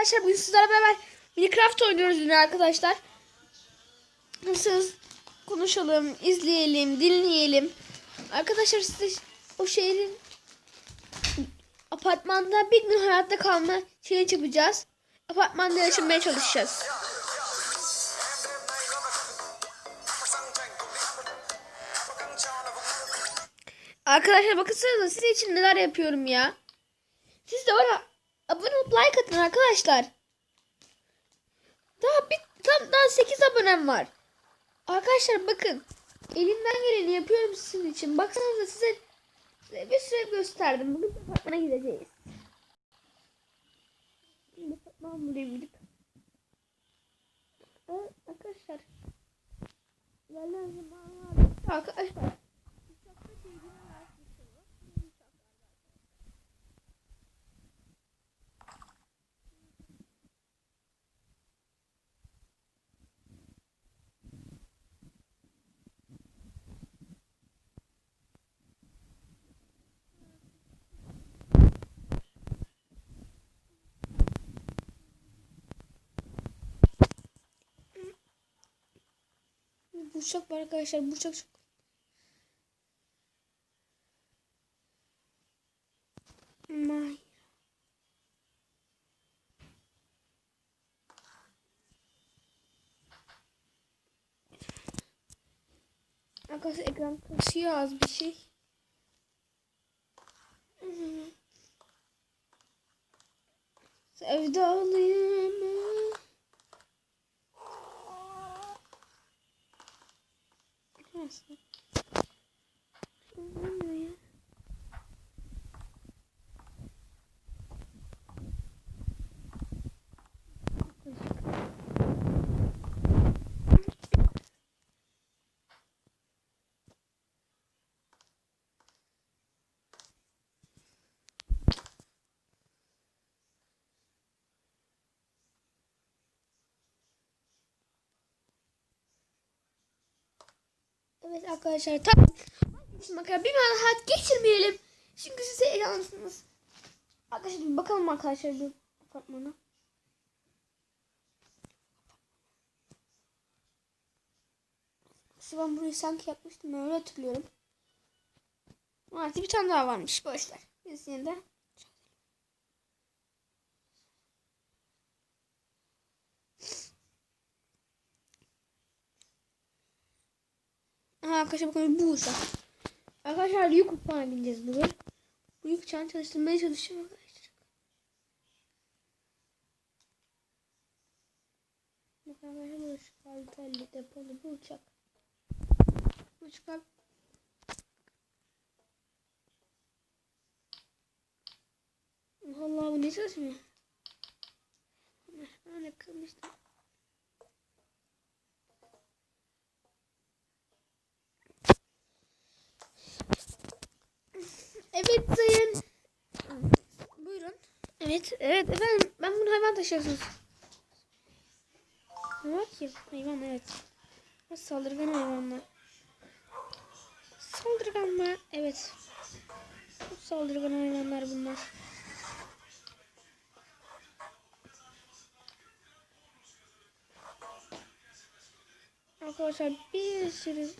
Arkadaşlar bugün sizlerle beraber Minecraft oynuyoruz yine arkadaşlar. Nasılsınız? Konuşalım, izleyelim, dinleyelim. Arkadaşlar size o şehrin apartmanda bir gün hayatta kalma challenge yapacağız. Apartmanda yaşamaya çalışacağız. Arkadaşlar bakınsanıza sizin için neler yapıyorum ya. Siz de bana abone olup like atın arkadaşlar. Daha bir tam daha 8 abonem var. Arkadaşlar bakın. Elimden geleni yapıyorum sizin için. Baksanıza size, bir süre gösterdim. Bugün apartmana gideceğiz. Apartman bulayım Evet arkadaşlar. Arkadaşlar. Bu uçak var arkadaşlar. Bu uçak çok... May. Arkadaşlar ekran kasıyor az bir şey. Sevdalıyım. Neyse. Evet arkadaşlar tam bakar bir rahat geçirmeyelim. Çünkü size eğlensiniz. Arkadaşlar bir bakalım arkadaşlar bir apartmana. Ben burayı sanki yapmıştım öyle hatırlıyorum. Artık bir tane daha varmış boşver. Biz yine Aha arkadaşlar bakın bu uçak. Arkadaşlar yük uçağına bineceğiz bugün. Bu yük uçağını çalıştırmaya çalışıyorum arkadaşlar. Bakın arkadaşlar bu uçak halterli depolu bu uçak. Bu uçak Allah bu ne çalışmıyor? Ben de kırmıştım. Evet sayın. Buyurun. Evet, evet efendim. Ben bunu hayvan taşıyorsunuz. Ne var ki? Hayvan evet. Saldırgan hayvanlar. Saldırgan mı? Evet. Saldırgan hayvanlar bunlar. Arkadaşlar bir sürü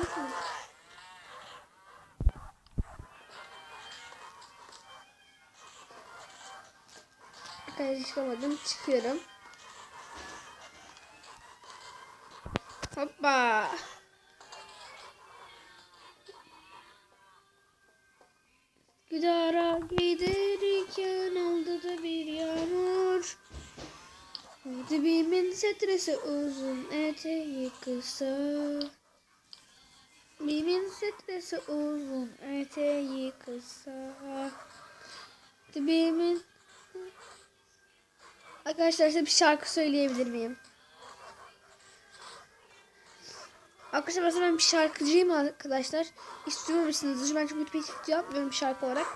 Nasıl değil mi? Arkadaşlar çıkamadım. Çıkıyorum. Hoppa. Gidara giderken oldu da bir yağmur. Dibimin setresi uzun eteği kısa. Dibimin setresi uzun eteği kısa. Dibimin Arkadaşlar size bir şarkı söyleyebilir miyim? Arkadaşlar mesela ben bir şarkıcıyım arkadaşlar. İstiyor musunuz? Ben çünkü pek hiç yapmıyorum şarkı olarak.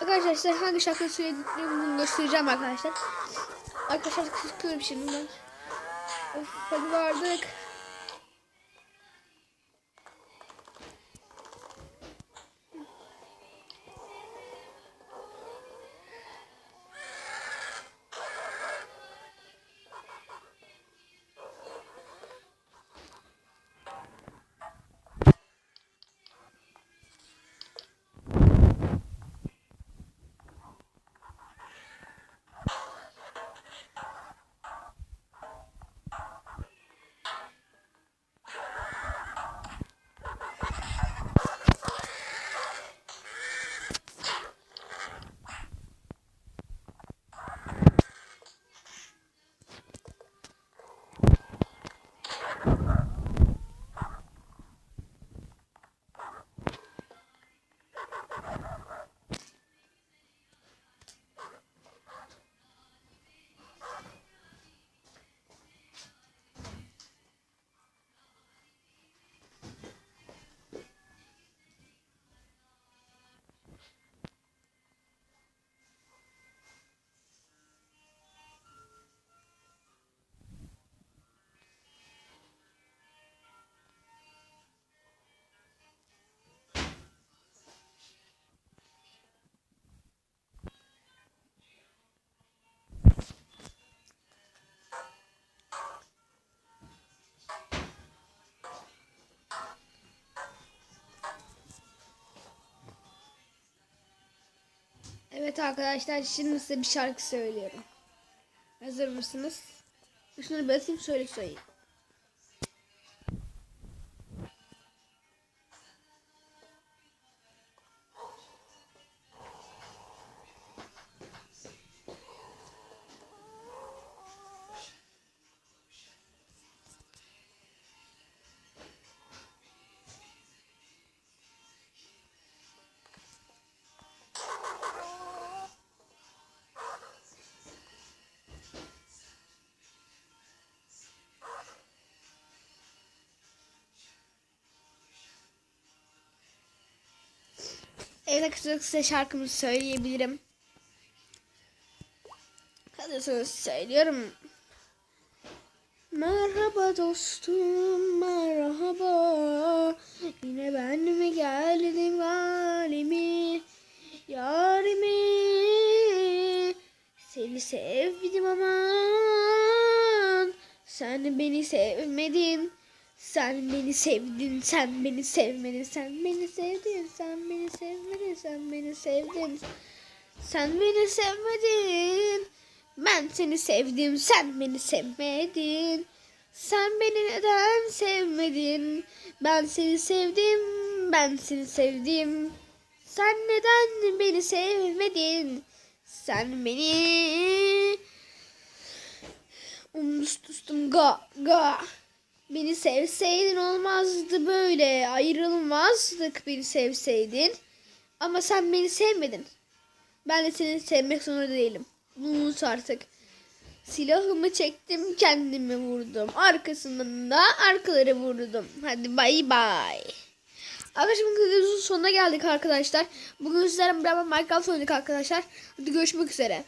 Arkadaşlar hangi şarkıyı söylediğimi göstereceğim arkadaşlar. Arkadaşlar çıkıyorum şimdi ben. Of hadi vardık. Evet arkadaşlar şimdi size bir şarkı söylüyorum. Hazır mısınız? Şunu basayım şöyle söyleyeyim. Evet arkadaşlar size şarkımı söyleyebilirim. Hazırsanız söylüyorum. Merhaba dostum merhaba Yine ben mi geldim halimi Yarimi Seni sevdim aman Sen beni sevmedin sen beni sevdin, sen beni sevmedin, sen beni sevdin, sen beni sevmedin, sen beni sevdin. Sen beni sevmedin. Ben seni sevdim, sen beni sevmedin. Sen beni neden sevmedin? Ben seni sevdim, ben seni sevdim. Sen neden beni sevmedin? Sen beni Umdustustum ga ga. Beni sevseydin olmazdı böyle. Ayrılmazdık beni sevseydin. Ama sen beni sevmedin. Ben de seni sevmek zorunda değilim. Bunu unut artık. Silahımı çektim kendimi vurdum. Arkasından da arkaları vurdum. Hadi bay bay. Arkadaşlar bugün videomuzun sonuna geldik arkadaşlar. Bugün sizlerle beraber Minecraft oynadık arkadaşlar. Hadi görüşmek üzere.